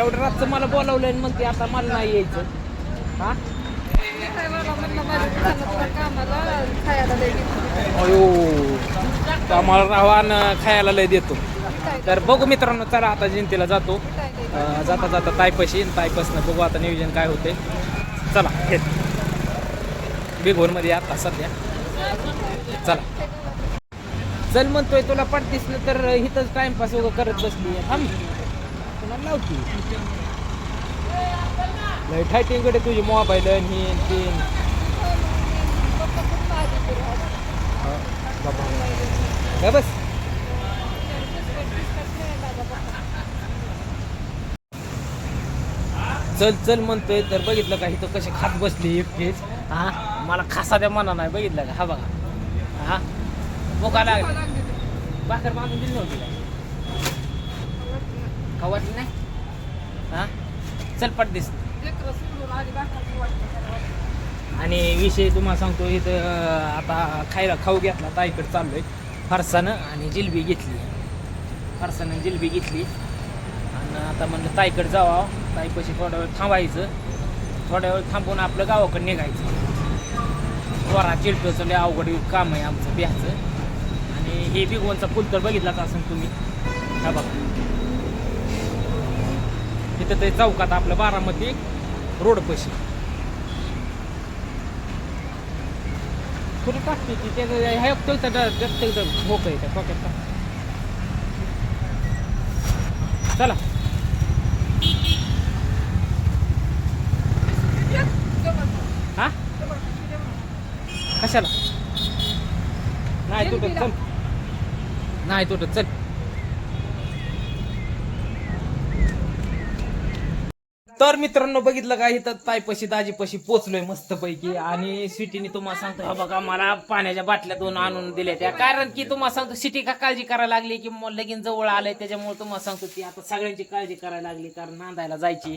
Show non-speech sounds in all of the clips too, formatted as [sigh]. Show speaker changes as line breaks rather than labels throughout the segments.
तेवढं रातचं मला बोलावलं आणि मग ते आता मला नाही यायचं. हा?
काय मला कामाला खायला लय
आम्हाला खायला लय देतो. तर बघू मित्रांनो चला आता जिंतीला जातो. जाता जाता तायपशी तायपसनं बघू आता नियोजन काय होते चला हे. बिघोरमध्ये आता सध्या. चला. चल म्हणतोय तुला पडतीस ना तर इथंच टाइमपास वगैरे करत बसली थांब. कुणाला लावती लय ठायटिंगकडे तुझी मोबाईल ही
तीन.
हे बस चल चल म्हणतोय तर बघितलं का इथं कशी खात बसली एकटीच? हा? मला खासा द्या मना नाही बघितलं का? हा बघा. हा? बोका लागला. भाकर बांधून दिली नव्हती का? खावाची नाही? हा? चल पट दिस. आणि विषय तुम्हाला सांगतो इथं आता खायला खाऊ घेतला ताईकडे चाललोय. फरसानं आणि जिलबी घेतली. फरसानं जिलबी घेतली. आणि आता म्हणलं ताईकडे जावा ताईपाशी थोडा वेळ थांबायचं. थोड्या वेळ थांबून आपलं गावाकडे निघायचं. वरा चिलटोचं लय अवघड काम आहे आमचं बिहाचं. आणि हे बिगवनचा पूल तर बघितलाच असेल तुम्ही. हा बघा. तिथं ते चौकात आपलं बारामती रोडपाशी कुठे टाकते ती? त्याचं ह्या जास्त तर भोक आहे त्या पॉकेट चला. हा? कशाला? नाही तुटत चल. नाही तुटत चल. तर मित्रांनो बघितलं का इथं ताईपाशी दाजीपाशी पोचलोय मस्तपैकी. आणि सिटीने तुम्हाला सांगतो हा बघा मला पाण्याच्या बाटल्या दोन आणून दिल्या त्या. कारण की तुम्हाला सांगतो सिटी का काळजी करायला लागली की मग लगीन जवळ आलंय त्याच्यामुळे तुम्हाला सांगतो की आता सगळ्यांची काळजी करायला लागली कारण नांदायला जायची.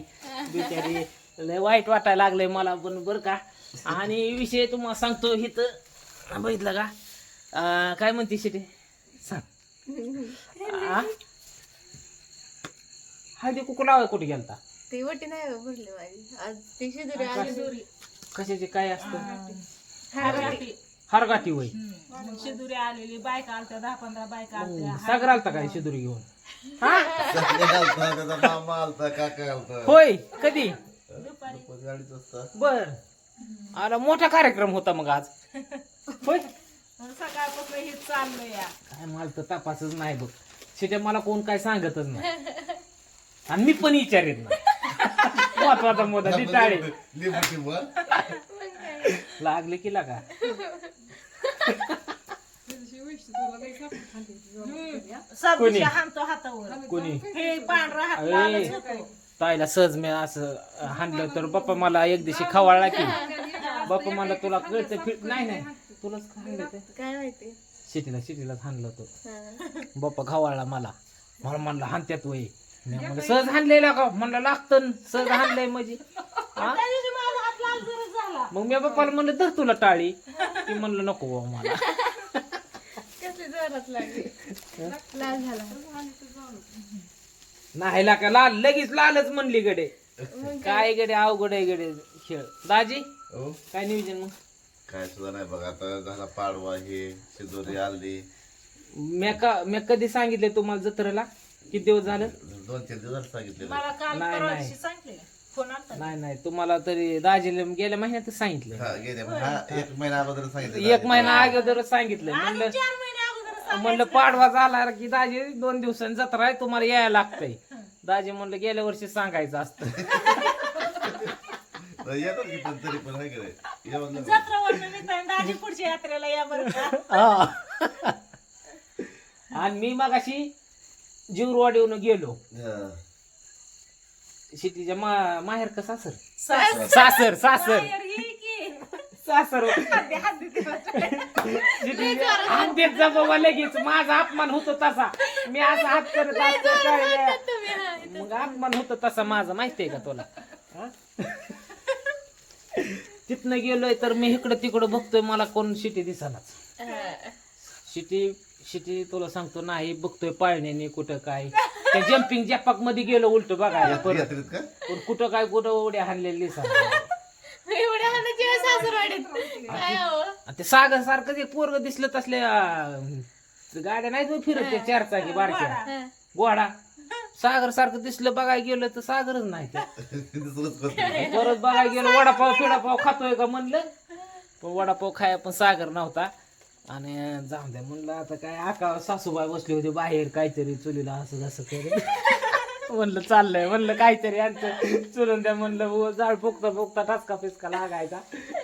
बिचारी लय वाईट वाटायला लागलंय मला पण बरं का. आणि विषय तुम्हाला सांगतो इथं बघितलं का काय म्हणते सिटी? सांग? हळदी कुकू. लावाय कुठे गेलता?
ती वटी नाही हो भरली माझी. आज ती शिदुरी आली
कशाचे काय असतं.
हरगाठी
वय
शिदुरी आलेली बायका आलत्या दहा पंधरा बायका आलत्या.
सागर आलता काय शिदुरी घेऊन?
मामा आलता काका आलता.
होय कधी?
दुपारी.
बर. आला मोठा कार्यक्रम होता मग आज. होय?
सकाळपासून हे चाललंय या.
काय मला तर तपासच नाही बघ. शेट्या मला कोण काय सांगतच नाही. आणि मी पण विचारित नाही. महत्त्वाचा मुद्दा ती टाळे लागले की लागा.
सब
कोणी?
दिवशी हाणतो हातावर.
कोणी?
हे पांढरा हात
अरे.
लालच होतो.
ताईला सहज मी असं हाणलं तर बाप्पा मला एक दिवशी खवाळला की. बाप्पा मला तुला कळतं फिट नाही नाही तुलाच ते.
काय माहिती?
शेतीला शेतीलाच हाणलं होतं
हा.
बाप्पा खवाळला मला. मला म्हणलं हाणत्यात वय. मी म्हणलं सहज हाणलेला का म्हणलं लागतं न, सहज [laughs] हाणलंय म्हणजे. हा?
त्या दिवशी माझा हात लाल जरच झाला.
मग मी बाप्पाला म्हणलं धर तुला टाळी. ती म्हणलं नको बाबा मला. [laughs]
कसली जोरात लागली. लाल झाला.
नाही का लाल? लगेच लालच म्हणली गडे. काय गडे? अवघड आहे गडे खेळ. दाजी?
हो.
काय नियोजन मग?
काय सुद्धा नाही बघा आता झाला पाडवा हे शिदोरी आली.
मी का मी कधी सांगितले तुम्हाला जत्रेला? किती दिवस झालं?
दोन तीन दिवस सांगितले.
मला काल
नाही,
परवा
नाही.
दिवशी सांगितले फोन आलता.
नाही नाही. तुम्हाला तरी दाजीला गेल्या महिन्यातच सांगितलं.
हा गेले हा एक महिना अगोदर सांगितले
एक महिना अगोदरच सांगितलं. म्हणलं
चार महिने अगोदर
म्हणलं पाडवा झाला की दाजी दोन दिवसांनी जत्रा आहे तुम्हाला यायला लागतंय. दाजी म्हणलं गेल्या वर्षी सांगायचं असतं. [laughs]
येतात की पण तरी पण हाय की नाही? येऊन नको.
जत्रा वरनं निघताना दाजी पुढच्या यात्रेला या बरं का? [laughs]
आणि मी मगाशी जीवरवाडीहून गेलो
हा.
शेतीच्या मा माहेर का सासर
सासर.
सासर सासर
ये की.
सासर
हद्दी- हद्दी दिवस.
हात बाबा लगेच माझा अपमान होतो तसा मी असा हात करत. मग अपमान होतो तसा माझा माहितीये का तुला हा? तिथनं गेलोय तर मी इकडं तिकडं बघतोय मला कोण शिटी दिसानाच. शिटी शिटी तुला सांगतो नाही बघतोय पाळण्याने कुठं काय. त्या जम्पिंग जॅपाकमध्ये गेलो उलट बघायला परत.
यात्रेत का?
पण कुठं काय कुठं उड्या हाणलेली
एवढ्या हाणाची वेळ सासरवाडीत. काय हो?
ते सागर सारखं एक पोरग दिसलं तसल्या अं, गाड्या नाही तो फिरत त्या चार चाकी बारक्या.
हं.
गोडा सागर सारखं दिसलं बघायला गेलं तर सागरच नाही ते. [laughs]
दुसरंच करतो.
परत बघायला गेलं वडापाव फिडापाव खातोय का म्हणलं? पण वडापाव खाया पण सागर नव्हता. आणि जाऊन द्या म्हणलं आता काय आका सासूबाई बसली होती बाहेर काहीतरी चुलीला असं असं करत [laughs] म्हणलं चाललंय म्हणलं काहीतरी यांचं चुलून द्या म्हणलं जाळ फुकता फुकता टचका फिसका लागायचा.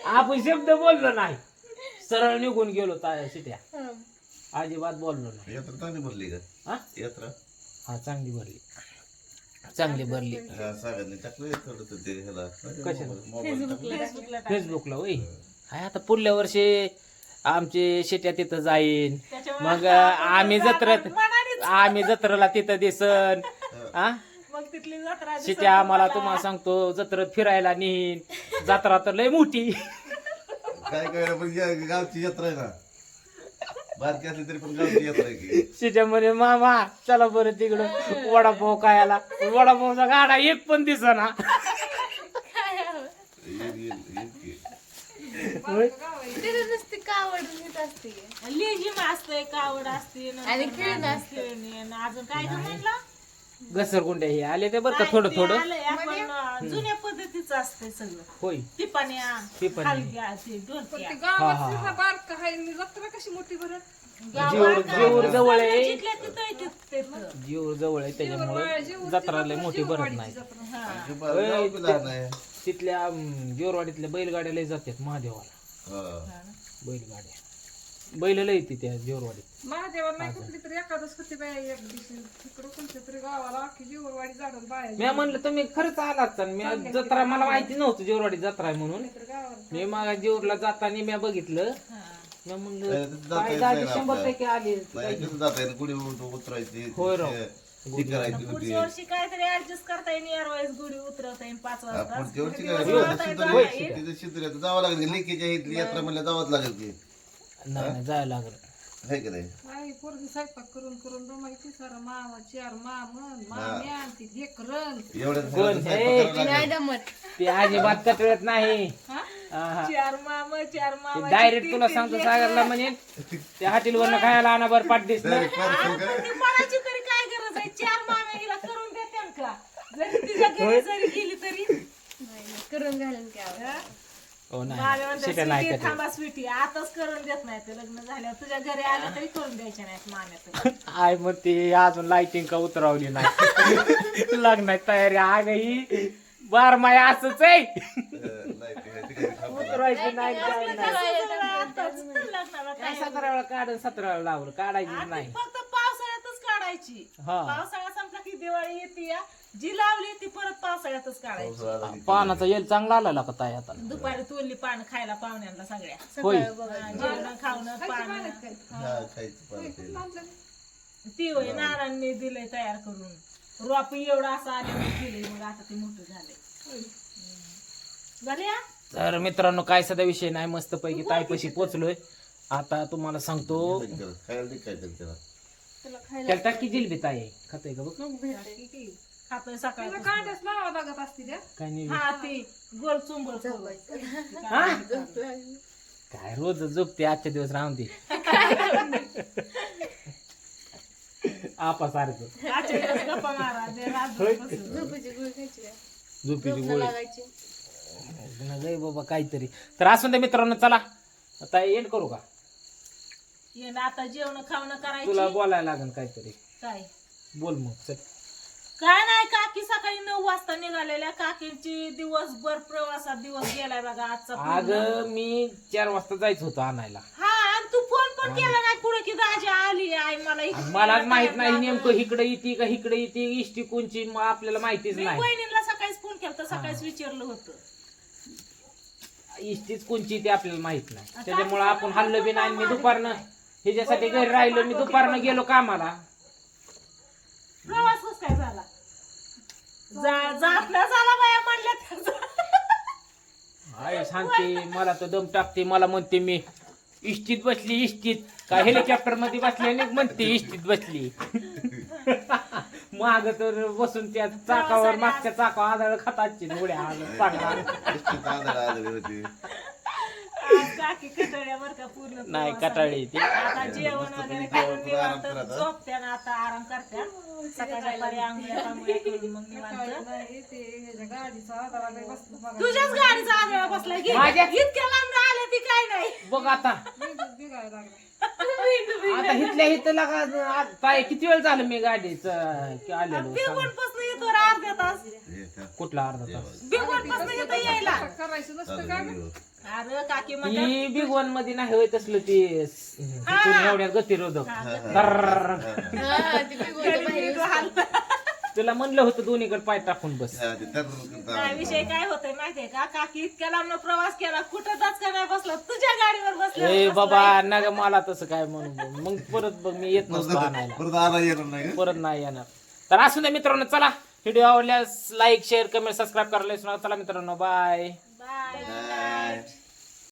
आपण शब्द बोललो नाही. सरळ निघून गेलो त्या शिट्या.
हं.
अजिबात बोललो नाही.
यात्रा चांगली भरली का?
हा?
यात्रा?
हा चांगली भरली. चांगली भरली.
हा,
कशाला?
फेसबुकला
होय. हाय आता पुढल्या वर्षी आमचे शेट्या तिथं जाईन. मग आम्ही जत्रेत. आम्ही जत्रेला तिथं दिसन. हा.
मग तिथली जत्रा दिसत
शेट्या आम्हाला
तुम्हाला.
सांगतो जत्रेत फिरायला नेईन. जत्रा तर लय मोठी.
काय काय पण या- गावची यात्रा आहे ना. बारकी असली तरी पण गावची यात्रा आहे की.
शेट्या म्हणे मामा चला बरं तिकडं वडापाव खायला. पण वडापावचा गाडा एक पण दिसना.
काय हो
येईल येईल येईल की.
तिथे नुसती कावड घेत असते
लेझिम असतंय कावड असते
आणि खेळणं असतं.
खेळणी आणि अजून काय म्हणलं?
घसरगुंड्या हे आले ते बरं का थोडं थोडं.
अं, जुन्या पद्धतीचं असतंय सगळं.
होय.
टिपाण्या
टिपाण्या.
हलग्या ते डोलक्या
हा, हा, हा.
बारक आहे जत्रा कशी मोठी भरत
जीवर जीवर जवळ आहे. जीवर जवळ त्याच्यामुळे जत्रा लय मोठी भरत नाही.
हा.
तिथल्या अं, जोरवाडीतल्या बैलगाड्या लय जातात महादेवाला.
हा.
बैलगाड्या. बैल लय येते त्या जोरवाडीत
महादेवाला नाही कुठली तरी एखादच होती बाई एक दिवशी तिकडं कोणत्या तरी गावाला अख्खी जीवरवाडी झाडून
मी म्हणलं तुम्ही खरंच आलात का मी जत्रा मला माहिती नव्हतं जोरवाडी जत्रा आहे म्हणून
गावाला.
मी मग जेवरला जाताना मी बघितलं.
हा.
मी म्हणलं
जाता
काय
येत
दादी
नाही
शंभर
आपल्याला.
टक्के आली.
नाही कसं जाता येईल गुढी उत- उतरायची
होय राव.
ते- ती करायची होती.
पुढच्या वर्षी काहीतरी ऍडजस्ट करता येईल यार वाईज गुढी उतरवता येईल पाच
हा,
वाजता
पुढच्या वर्षी काय? शिदोरी- शिदोरी आता जावं लागेल लेकीच्या इथली यात्रा म्हणल्या जावंच लागेल की.
नाही जायला लागलं.
आहे की नाही?
आई पोरगी स्वयंपाक करून करून दमायची सारं मामा चार मामन माम्या ती
कोण?
स्वयंपाक
हे,
नाही. दमत
ते अजिबात कटळत नाही. हा, हा.
चार माम चार मामा
डायरेक्ट तुला सांगतो सागरला म्हणे त्या हॉटेलवरनं खायला आणा बरं
पार्सल काय?
पणाची तरी काय गरज आहे? चार मामे हिला करून देते का? जरी तिच्या घरी जरी गेली तरी.
नाही, नाही, करून घालून काय?
हो मामे
नाही.
म्हणतात,
शिट्या नाही
"स्वीटी,
कटळत
थांबा स्वीटी. आताच करून देत नाही ते लग्न झाल्यावर. तुझ्या घरी आलं तरी करून द्यायच्या नाहीत माम्या [laughs]
आय मग ते अजून लाइटिंग का उतरवली नाही. [laughs] लग्नाची तयारी आग ही बार माय असच आहे. उतरवायची नाही काय नाही.
लग्नाला
काय सतरा वेळा काढ सतरा वेळा लावलं काढायची नाही.
फक्त पावसाळ्यातच काढायची.
हा.
पावसाळा संपला की दिवाळी येते या. जी लावली ती परत पावसाळ्यातच काढायची.
पानाचा येल चांगला आला का ताई आता?
दुपारी तोडली पान खायला पाहुण्यांना सगळ्या.
होय.
हा, जेवण खावणं पान
हा, खायची पाहिजे.
ती होय नारायणने दिलंय तयार करून. रोप एवढं असं आले दिलंय मग आता ते मोठं झालंय. झाले हा?
तर मित्रांनो काय सध्या विषय नाही मस्त पैकी ताईपाशी पोचलोय आता तुम्हाला सांगतो.
खायला दे त्याला.
टाकी जिलबी ताई. आहे खातोय का बघ?
खातोय सकाळ
लावा लागत असते त्या
काय नाही.
हा ती गोल चुंबळ [laughs]
हा? काय रोज झोपते आजच्या दिवस राहून आपा सारखं.
आजच्या दिवस गप्पा मारा जे रातभर बसून.
झोपेची गुळ खायची काय
झोपीची
झोप
गोळी.
लागायची.
लय बाबा काहीतरी. तर असून दे मित्रांनो चला. आता एंड करू का?
ये ना आता जेवण खावणं
तुला
करायची.
बोलायला लागेल काहीतरी.
काय?
बोल मग चल.
काय नाही काकी सकाळी नऊ वाजता निघालेल्या. काकींची दिवसभर प्रवासात दिवस गेलाय बघा आजचा
अग
पूर्ण.
मी चार वाजता जायचं होतं आणायला.
हा आणि तू फोन पण केला नाही पुढे की दाजी आली आई मला इकडे यायला
माहीत नाही. नेमकं इकडे येते का इकडे येते इष्टी कोणची मग आपल्याला माहितीच
मी
नाही.
वहिनीला सकाळीच फोन केला तर सकाळीच विचारलं होतं.
इष्टीच कोणची ते आपल्याला माहीत नाही. त्याच्यामुळे आपण हल्लो बी नाही मी दुपारनं ह्याच्यासाठी घरी राहिलो मी दुपारनं गेलो कामाला
प्रवास कस काय झाला जा जातला झाला बाया म्हणल्या त्याचा.
आहे सांगते मला तर दम टाकते मला म्हणते मी इष्टीत बसली इष्टीत. का हेलिकॉप्टरमध्ये बसली आणि म्हणते इष्टीत बसली. माग तर बसून त्या चाकावर मागच्या चाकावर आदळ खाताची उड्या आलं चांगला
नुसतं तांदळा आलेली होती
आज काकी कटाळ्यावर का पूर्ण
नाही कटाळी. ती.
आता जेवण वगैरे करून निवांत. झोपत्या ना आता आराम करत्या. सकाळच्या परी आंघोळ्या पांघोळ्या करून मग निवांत.
नाही ते ह्याच्या गाडीचा आधार लय बसलं बघा
तुझ्याच गाडीचा आंधळा बसलाय की?
माझ्या-
इतक्या लांब आले ती काय नाही.
बघ आता.
मेंदूच बिघायला लागला
आता इथल्या इथं लागा आता किती वेळ झालं मी गाडीच आलेलो
पासून येतो अर्ध्या तास.
कुठला अर्धा तास?
पासून येतो यायला.
करायचं नसतं का?
अरे काकी म्हणतात
ती बिग वनमध्ये नाही होय तसलं ती एवढ्या गतिरोधक. तुला म्हणलं होतं दोन्हीकडे पाय टाकून बस.
हा, ते तर करता
काय विषय काय होतोय माहितीये का? काकी इतक्या लांब प्रवास केला कुठं जाच का नाही बसला तुझ्या गाडीवर बसला
ए बाबा ना ग मला तसं काय म्हणून मग परत बघ मी येत नसतो आणायला.
परत आला येणार नाही का?
परत नाही येणार. तर असू द्या मित्रांनो चला. व्हिडिओ आवडल्यास लाईक शेअर कमेंट सबस्क्राईब करायला विसरू नका. चला मित्रांनो बाय
बाय